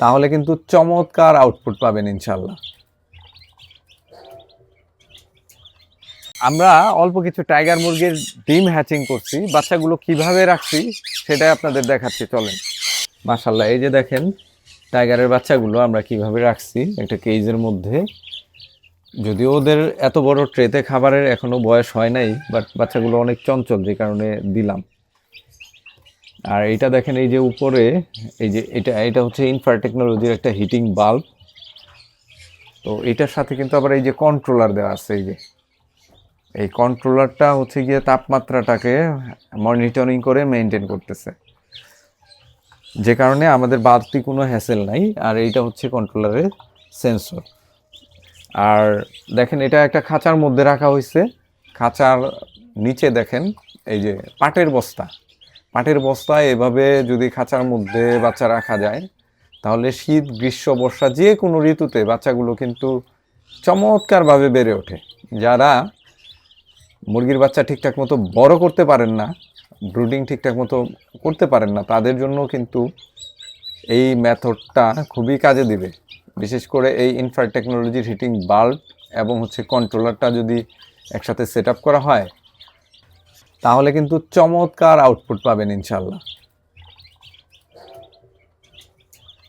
তাহলে কিন্তু চমৎকার আউটপুট পাবেন ইনশাল্লাহ আমরা অল্প কিছু টাইগার মুরগির ডিম হ্যাচিং করছি, বাচ্চাগুলো কীভাবে রাখছি সেটাই আপনাদের দেখাচ্ছি, চলেন। মাশাল্লাহ এই যে দেখেন টাইগারের বাচ্চাগুলো আমরা কীভাবে রাখছি, একটা কেজের মধ্যে। যদিও ওদের এত বড় ট্রেতে খাবারের এখনও বয়স হয় নাই বাট বাচ্চাগুলো অনেক চঞ্চল যে কারণে দিলাম। আর এটা দেখেন এই যে উপরে, এই যে এটা এটা হচ্ছে ইনফ্রা টেকনোলজির একটা হিটিং বাল্ব তো এটার সাথে কিন্তু আবার এই যে কন্ট্রোলার দেওয়া আছে, এই যে। এই কন্ট্রোলারটা হচ্ছে গিয়ে তাপমাত্রাটাকে মনিটরিং করে মেনটেন করতেছে। যে কারণে আমাদের বাড়তি কোনো হ্যাসেল নাই, আর এইটা হচ্ছে কন্ট্রোলারের সেন্সর আর দেখেন এটা একটা খাঁচার মধ্যে রাখা হয়েছে। খাঁচার নিচে দেখেন, এই যে পাটের বস্তা। পাটের বস্তায় এভাবে যদি খাঁচার মধ্যে বাচ্চা রাখা যায়, তাহলে শীত, গ্রীষ্ম, বর্ষা যে কোনো ঋতুতে বাচ্চাগুলো কিন্তু চমৎকারভাবে বেড়ে ওঠে। যারা মুরগির বাচ্চা ঠিকঠাক মতো বড় করতে পারেন না, ব্রুডিং ঠিকঠাক মতো করতে পারেন না, তাদের জন্য কিন্তু এই মেথডটা খুবই কাজে দিবে। বিশেষ করে এই ইনফ্রা টেকনোলজির হিটিং বাল্ব এবং হচ্ছে কন্ট্রোলারটা যদি একসাথে সেট করা হয় তাহলে কিন্তু চমৎকার আউটপুট পাবেন ইনশাল্লাহ